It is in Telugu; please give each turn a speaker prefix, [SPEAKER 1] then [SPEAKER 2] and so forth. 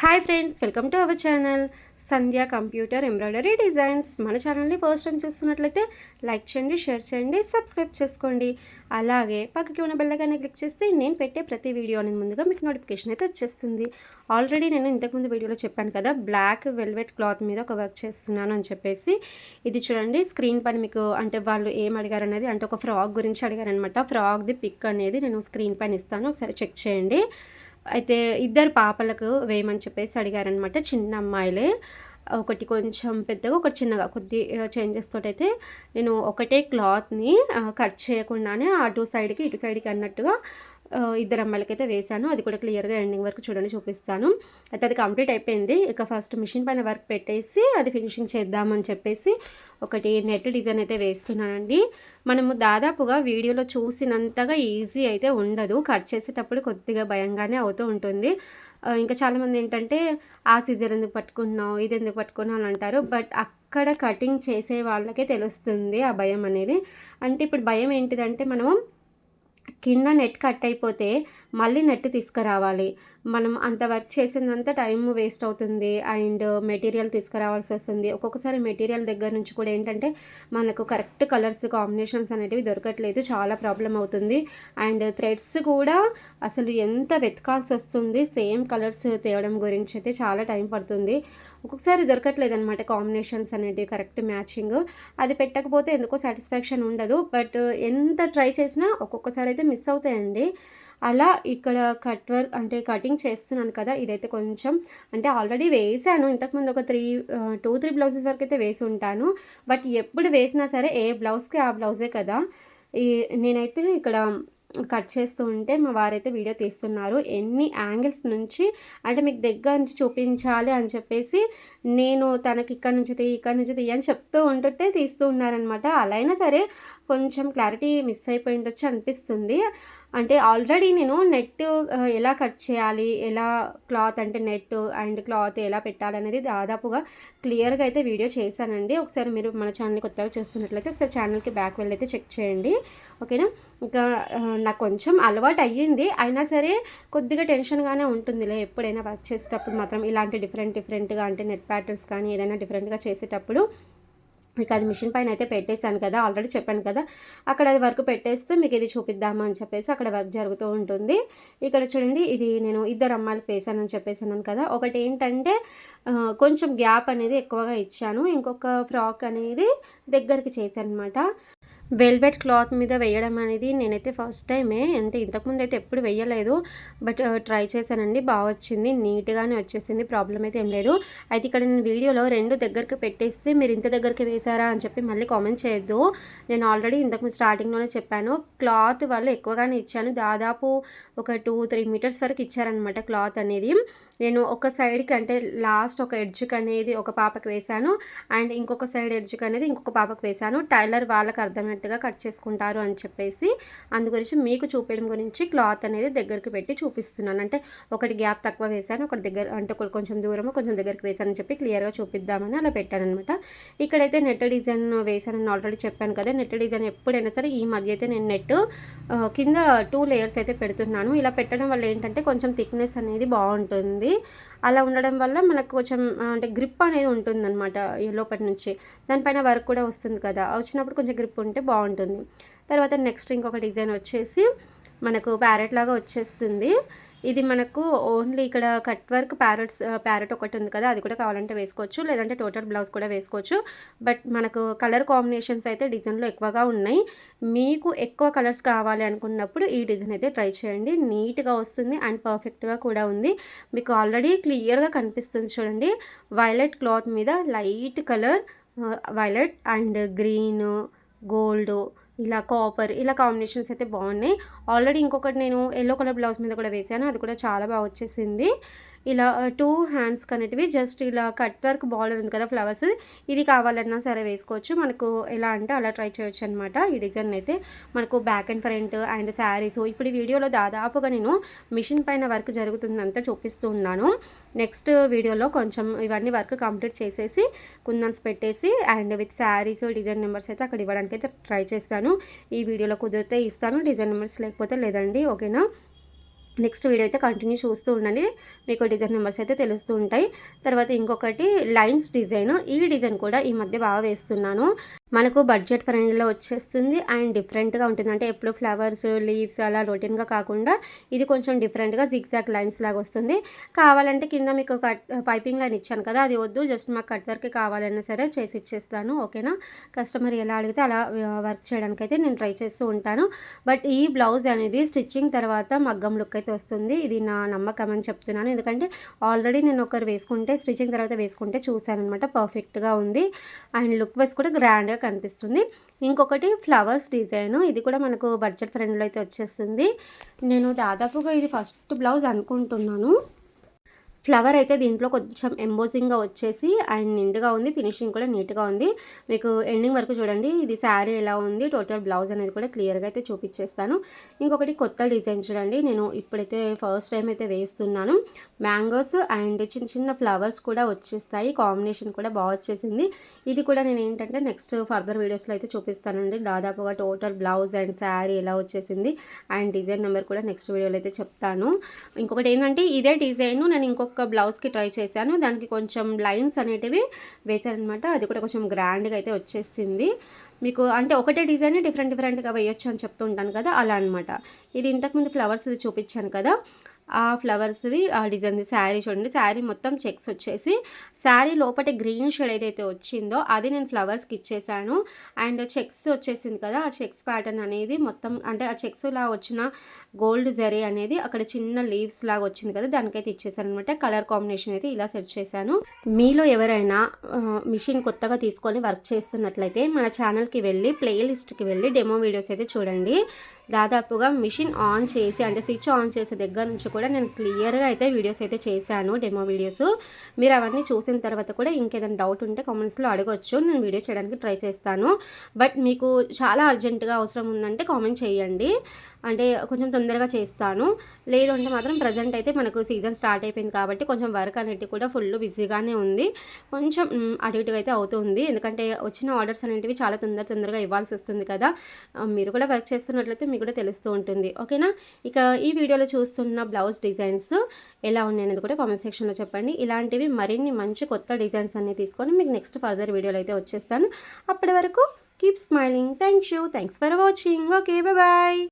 [SPEAKER 1] Hi friends welcome to our channel Sandhya computer embroidery designs మన ఛానల్ని ఫస్ట్ టైం చూస్తున్నట్లయితే లైక్ చేయండి షేర్ చేయండి సబ్స్క్రైబ్ చేసుకోండి. అలాగే పక్కకి ఉన్న బెల్లగానే క్లిక్ చేస్తే నేను పెట్టే ప్రతి వీడియో అనేది ముందుగా మీకు నోటిఫికేషన్ అయితే వచ్చేస్తుంది. ఆల్రెడీ నేను ఇంతకుముందు వీడియోలో చెప్పాను కదా బ్లాక్ వెల్వెట్ క్లాత్ మీద ఒక వర్క్ చేస్తున్నాను అని చెప్పేసి. ఇది చూడండి స్క్రీన్ పైన మీకు అంటే వాళ్ళు ఏం అడిగారు అనేది అంటే ఒక ఫ్రాక్ గురించి అడిగారనమాట ఫ్రాక్ది పిక్ అనేది నేను స్క్రీన్ పైన ఇస్తాను. ఒకసారి చెక్ చేయండి. అయితే ఇద్దరు పాపలకు వేయమని చెప్పేసి అడిగారనమాట చిన్న అమ్మాయిలే. ఒకటి కొంచెం పెద్దగా ఒకటి చిన్నగా. కొద్ది చేంజెస్ తోటైతే నేను ఒకటే క్లాత్ని కట్ చేయకుండానే అటు సైడ్కి ఇటు సైడ్కి అన్నట్టుగా ఇద్దరు అమ్మాయిలకి అయితే వేశాను. అది కూడా క్లియర్గా ఎండింగ్ వరకు చూడండి చూపిస్తాను. అయితే అది కంప్లీట్ అయిపోయింది. ఇక ఫస్ట్ మిషన్ పైన వర్క్ పెట్టేసి అది ఫినిషింగ్ చేద్దామని చెప్పేసి ఒకటి నెట్ డిజైన్ అయితే వేస్తున్నానండి. మనము దాదాపుగా వీడియోలో చూసినంతగా ఈజీ అయితే ఉండదు. కట్ చేసేటప్పుడు కొద్దిగా భయంగానే అవుతూ ఉంటుంది. ఇంకా చాలామంది ఏంటంటే ఆ సీజర్ ఎందుకు పట్టుకున్నావు ఇది ఎందుకు పట్టుకున్నావు? అని అంటారు. బట్ అక్కడ కటింగ్ చేసే వాళ్ళకే తెలుస్తుంది ఆ భయం అనేది. అంటే ఇప్పుడు భయం ఏంటిదంటే మనము కింద నెట్ కట్ అయిపోతే మళ్ళీ నెట్ తీసుకురావాలి. మనం అంత వర్క్ చేసిందంతా టైం వేస్ట్ అవుతుంది అండ్ మెటీరియల్ తీసుకురావాల్సి వస్తుంది. ఒక్కొక్కసారి మెటీరియల్ దగ్గర నుంచి కూడా ఏంటంటే మనకు కరెక్ట్ కలర్స్ కాంబినేషన్స్ అనేటివి దొరకట్లేదు. చాలా ప్రాబ్లం అవుతుంది. అండ్ థ్రెడ్స్ కూడా అసలు ఎంత వెతకాల్సి వస్తుంది సేమ్ కలర్స్ తేవడం గురించి అయితే చాలా టైం పడుతుంది. ఒక్కొక్కసారి దొరకట్లేదు అనమాట కాంబినేషన్స్ అనేటివి కరెక్ట్ మ్యాచింగ్. అది పెట్టకపోతే ఎందుకో సాటిస్ఫాక్షన్ ఉండదు. బట్ ఎంత ట్రై చేసినా ఒక్కొక్కసారి అయితే మిస్ అవుతాయండి. అలా ఇక్కడ కట్ వర్క్ అంటే కటింగ్ చేస్తున్నాను కదా ఇదైతే కొంచెం అంటే ఆల్రెడీ వేసాను ఇంతకుముందు ఒక త్రీ టూ త్రీ బ్లౌజెస్ వరకు అయితే వేసి ఉంటాను. బట్ ఎప్పుడు వేసినా సరే ఏ బ్లౌజ్కి ఆ బ్లౌజే కదా. ఈ నేనైతే ఇక్కడ కట్ చేస్తూ ఉంటే మా వారైతే వీడియో తీస్తున్నారు. ఎన్ని యాంగిల్స్ నుంచి అంటే మీకు దగ్గర నుంచి చూపించాలి అని చెప్పేసి నేను తనకి ఇక్కడ నుంచి తీ ఇక్కడ నుంచి తీయని అని చెప్తూ ఉంటుంటే తీస్తూ ఉన్నారనమాట అలా అయినా సరే కొంచెం క్లారిటీ మిస్ అయిపోయి ఉండొచ్చు అనిపిస్తుంది. అంటే ఆల్రెడీ నేను నెట్ ఎలా కట్ చేయాలి ఎలా క్లాత్ అంటే నెట్ అండ్ క్లాత్ ఎలా పెట్టాలనేది దాదాపుగా క్లియర్గా అయితే వీడియో చేశానండి. ఒకసారి మీరు మన ఛానల్ని కొత్తగా చూస్తున్నట్లయితే ఒకసారి ఛానల్కి బ్యాక్ వెళ్ళి అయితే చెక్ చేయండి. ఓకేనా? ఇంకా నాకు కొంచెం అలవాటు అయ్యింది. అయినా సరే కొద్దిగా టెన్షన్గానే ఉంటుందిలే ఎప్పుడైనా వర్క్ చేసేటప్పుడు మాత్రం ఇలాంటి డిఫరెంట్ డిఫరెంట్గా అంటే నెట్ ప్యాటర్న్స్ కానీ ఏదైనా డిఫరెంట్గా చేసేటప్పుడు మీకు అది మిషన్ పైన అయితే పెట్టేశాను కదా ఆల్రెడీ చెప్పాను కదా. అక్కడ అది వర్క్ పెట్టేస్తే మీకు ఇది చూపిద్దాము అని చెప్పేసి అక్కడ వర్క్ జరుగుతూ ఉంటుంది. ఇక్కడ చూడండి ఇది నేను ఇద్దరు అమ్మాయిలకు వేసానని చెప్పేసాను కదా. ఒకటి ఏంటంటే కొంచెం గ్యాప్ అనేది ఎక్కువగా ఇచ్చాను. ఇంకొక ఫ్రాక్ అనేది దగ్గరికి చేశాను అనమాట వెల్వెట్ క్లాత్ మీద వేయడం అనేది నేనైతే ఫస్ట్ టైమే. అంటే ఇంతకుముందు అయితే ఎప్పుడు వేయలేదు. బట్ ట్రై చేశానండి. బాగా వచ్చింది. నీట్గానే వచ్చేసింది. ప్రాబ్లం అయితే ఏం లేదు. అయితే ఇక్కడ నేను వీడియోలో రెండు దగ్గరికి పెట్టేస్తే మీరు ఇంత దగ్గరికి వేశారా అని చెప్పి మళ్ళీ కామెంట్ చేయొద్దు. నేను ఆల్రెడీ ఇంతకుముందు స్టార్టింగ్లోనే చెప్పాను. క్లాత్ వాళ్ళు ఎక్కువగానే ఇచ్చాను. దాదాపు ఒక టూ త్రీ మీటర్స్ వరకు ఇచ్చారనమాట క్లాత్ అనేది. నేను ఒక సైడ్కి అంటే లాస్ట్ ఒక ఎడ్జ్కి అనేది ఒక పాపకి వేశాను. అండ్ ఇంకొక సైడ్ ఎడ్జ్కి అనేది ఇంకొక పాపకి వేశాను. టైలర్ వాళ్ళకి అర్థమైనట్టుగా కట్ చేసుకుంటారు అని చెప్పేసి అందు గురించి మీకు చూపించడం గురించి క్లాత్ అనేది దగ్గరికి పెట్టి చూపిస్తున్నాను. అంటే ఒకటి గ్యాప్ తక్కువ వేశాను ఒకటి దగ్గర అంటే కొంచెం దూరము కొంచెం దగ్గరికి వేశానని చెప్పి క్లియర్గా చూపిద్దామని అలా పెట్టాను అనమాట ఇక్కడైతే నెట్ డిజైన్ వేశానని ఆల్రెడీ చెప్పాను కదా నెట్ డిజైన్ ఎప్పుడైనా సరే ఈ మధ్య అయితే నేను నెట్ కింద టూ లేయర్స్ అయితే పెడుతున్నాను. ఇలా పెట్టడం వల్ల ఏంటంటే కొంచెం థిక్నెస్ అనేది బాగుంటుంది. అలా ఉండడం వల్ల మనకు కొంచెం అంటే గ్రిప్ అనేది ఉంటుంది అనమాట లోపటి నుంచి. దానిపైన వర్క్ కూడా వస్తుంది కదా. వచ్చినప్పుడు కొంచెం గ్రిప్ ఉంటే బాగుంటుంది. తర్వాత నెక్స్ట్ ఇంకొక డిజైన్ వచ్చేసి మనకు ప్యారెట్ లాగా వచ్చేస్తుంది. ఇది మనకు ఓన్లీ ఇక్కడ కట్ వర్క్ ప్యారెట్స్ ప్యారెట్ ఒకటి ఉంది కదా అది కూడా కావాలంటే వేసుకోవచ్చు. లేదంటే టోటల్ బ్లౌజ్ కూడా వేసుకోవచ్చు. బట్ మనకు కలర్ కాంబినేషన్స్ అయితే డిజైన్లో ఎక్కువగా ఉన్నాయి. మీకు ఎక్కువ కలర్స్ కావాలి అనుకున్నప్పుడు ఈ డిజైన్ అయితే ట్రై చేయండి. నీట్గా వస్తుంది అండ్ పర్ఫెక్ట్గా కూడా ఉంది. మీకు ఆల్రెడీ క్లియర్గా కనిపిస్తుంది చూడండి. వైలెట్ క్లాత్ మీద light colour violet and green gold ఇలా కాపర్ ఇలా కాంబినేషన్స్ అయితే బాగున్నాయి. ఆల్రెడీ ఇంకొకటి నేను ఎల్లో కలర్ బ్లౌజ్ మీద కూడా వేసాను. అది కూడా చాలా బాగా వచ్చేసింది. ఇలా టూ హ్యాండ్స్ కనేటివి జస్ట్ ఇలా కట్ వర్క్ బార్డర్ ఉంది కదా ఫ్లవర్స్ ఇది కావాలన్నా సరే వేసుకోవచ్చు. మనకు ఎలా అంటే అలా ట్రై చేయొచ్చు అనమాట ఈ డిజైన్ అయితే మనకు back and front and saris ఇప్పుడు వీడియోలో దాదాపుగా నేను మిషన్ పైన వర్క్ జరుగుతుందంతా చూపిస్తూ ఉన్నాను. నెక్స్ట్ వీడియోలో కొంచెం ఇవన్నీ వర్క్ కంప్లీట్ చేసేసి కుందన్స్ పెట్టేసి and with saris design numbers అయితే అక్కడ ఇవ్వడానికి అయితే ట్రై చేస్తాను. ఈ వీడియోలో కుదిరితే ఇస్తాను. డిజైన్ నెంబర్స్ లేకపోతే లేదండి ఓకేనా? నెక్స్ట్ వీడియో అయితే కంటిన్యూ చూస్తూ ఉండండి. మీకు డిజైన్ నెంబర్స్ అయితే తెలుస్తూ ఉంటాయి. తర్వాత ఇంకొకటి లైన్స్ డిజైన్. ఈ డిజైన్ కూడా ఈ మధ్య బాగా వేస్తున్నాను. మనకు బడ్జెట్ ఫ్రెండ్లో వచ్చేస్తుంది అండ్ డిఫరెంట్గా ఉంటుంది అంటే ఎప్పుడు ఫ్లవర్స్ లీవ్స్ అలా రొటీన్గా కాకుండా ఇది కొంచెం డిఫరెంట్గా జిగ్జాగ్ లైన్స్ లాగా వస్తుంది. కావాలంటే కింద మీకు కట్ పైపింగ్ లైన్ ఇచ్చాను కదా అది వద్దు. జస్ట్ మాకు కట్ వర్క్ కావాలన్నా సరే చేసి ఇచ్చేస్తాను. ఓకేనా? కస్టమర్ ఎలా అడిగితే అలా వర్క్ చేయడానికి అయితే నేను ట్రై చేస్తూ ఉంటాను. బట్ ఈ బ్లౌజ్ అనేది స్టిచ్చింగ్ తర్వాత మగ్గం లుక్ అయితే వస్తుంది. ఇది నా నమ్మకం అని చెప్తున్నాను. ఎందుకంటే ఆల్రెడీ నేను ఒకరు వేసుకుంటే స్టిచ్చింగ్ తర్వాత వేసుకుంటే చూశాను అనమాట పర్ఫెక్ట్గా ఉంది. అండ్ లుక్ వైస్ కూడా గ్రాండ్గా కనిపిస్తుంది. ఇంకొకటి ఫ్లవర్స్ డిజైన్. ఇది కూడా మనకు బడ్జెట్ ఫ్రెండ్లో అయితే వచ్చేస్తుంది. నేను దాదాపుగా ఇది ఫస్ట్ బ్లౌజ్ అనుకుంటున్నాను. ఫ్లవర్ అయితే దీంట్లో కొంచెం ఎంబోజింగ్గా వచ్చేసి అండ్ నిండుగా ఉంది ఫినిషింగ్ కూడా నీట్గా ఉంది. మీకు ఎండింగ్ వరకు చూడండి ఇది శారీ ఎలా ఉంది టోటల్ బ్లౌజ్ అనేది కూడా క్లియర్గా అయితే చూపించేస్తాను. ఇంకొకటి కొత్త డిజైన్ చూడండి నేను ఇప్పుడైతే ఫస్ట్ టైం అయితే వేస్తున్నాను. మ్యాంగోస్ అండ్ చిన్న చిన్న ఫ్లవర్స్ కూడా వచ్చేస్తాయి కాంబినేషన్ కూడా బాగా వచ్చేసింది. ఇది కూడా నేను ఏంటంటే నెక్స్ట్ ఫర్దర్ వీడియోస్లో అయితే చూపిస్తానండి. దాదాపుగా టోటల్ బ్లౌజ్ అండ్ శారీ ఎలా వచ్చేసింది అండ్ డిజైన్ నెంబర్ కూడా నెక్స్ట్ వీడియోలో అయితే చెప్తాను. ఇంకొకటి ఏంటంటే ఇదే డిజైన్ నేను ఇంకొక ఒక బ్లౌజ్కి ట్రై చేశాను. దానికి కొంచెం లైన్స్ అనేటివి వేశారనమాట. అది కూడా కొంచెం గ్రాండ్గా అయితే వచ్చేసింది. మీకు అంటే ఒకటే డిజైన్ డిఫరెంట్ డిఫరెంట్గా వేయొచ్చు అని చెప్తూ ఉంటాను కదా అలా అనమాట ఇది ఇంతకుముందు ఫ్లవర్స్ చూపించాను కదా. ఆ ఫ్లవర్స్ది ఆ డిజైన్ది శారీ చూడండి. శారీ మొత్తం చెక్స్ వచ్చేసి శారీ లోపల గ్రీన్ షేడ్ ఏదైతే వచ్చిందో అది నేను ఫ్లవర్స్కి ఇచ్చేసాను. అండ్ చెక్స్ వచ్చేసింది కదా ఆ చెక్స్ ప్యాటర్న్ అనేది మొత్తం అంటే ఆ చెక్స్లా వచ్చిన గోల్డ్ జరీ అనేది అక్కడ చిన్న లీవ్స్ లాగా వచ్చింది కదా దానికైతే ఇచ్చేసాను అనమాట కలర్ కాంబినేషన్ అయితే ఇలా సెట్ చేశాను. మీలో ఎవరైనా మిషన్ కొత్తగా తీసుకొని వర్క్ చేస్తున్నట్లయితే మన ఛానల్కి వెళ్ళి ప్లేలిస్ట్కి వెళ్ళి డెమో వీడియోస్ అయితే చూడండి. దాదాపుగా మిషన్ ఆన్ చేసి అంటే స్విచ్ ఆన్ చేసే దగ్గర నుంచి కూడా నేను క్లియర్గా అయితే వీడియోస్ అయితే చేశాను డెమో వీడియోస్. మీరు అవన్నీ చూసిన తర్వాత కూడా ఇంకేదైనా డౌట్ ఉంటే కామెంట్స్లో అడగొచ్చు. నేను వీడియో చేయడానికి ట్రై చేస్తాను. బట్ మీకు చాలా అర్జెంటుగా అవసరం ఉందంటే కామెంట్ చేయండి. అంటే కొంచెం తొందరగా చేస్తాను. లేదు అంటే మాత్రం ప్రజెంట్ అయితే మనకు సీజన్ స్టార్ట్ అయిపోయింది కాబట్టి కొంచెం వర్క్ అనేది కూడా ఫుల్ బిజీగానే ఉంది. కొంచెం అటు ఇటుగా అయితే అవుతుంది ఎందుకంటే వచ్చిన ఆర్డర్స్ అనేటివి చాలా తొందర తొందరగా ఇవ్వాల్సి వస్తుంది కదా. మీరు కూడా వర్క్ చేస్తున్నట్లయితే మీకు కూడా తెలుస్తూ ఉంటుంది. ఓకేనా? ఇక ఈ వీడియోలో చూస్తున్న బ్లౌజ్ డిజైన్స్ ఎలా ఉన్నాయి అనేది కూడా కామెంట్ సెక్షన్లో చెప్పండి. ఇలాంటివి మరిన్ని మంచి కొత్త డిజైన్స్ అన్ని తీసుకొని మీకు నెక్స్ట్ ఫర్దర్ వీడియోలో అయితే వచ్చేస్తాను. అప్పటి వరకు keep smiling thank you thanks for watching okay bye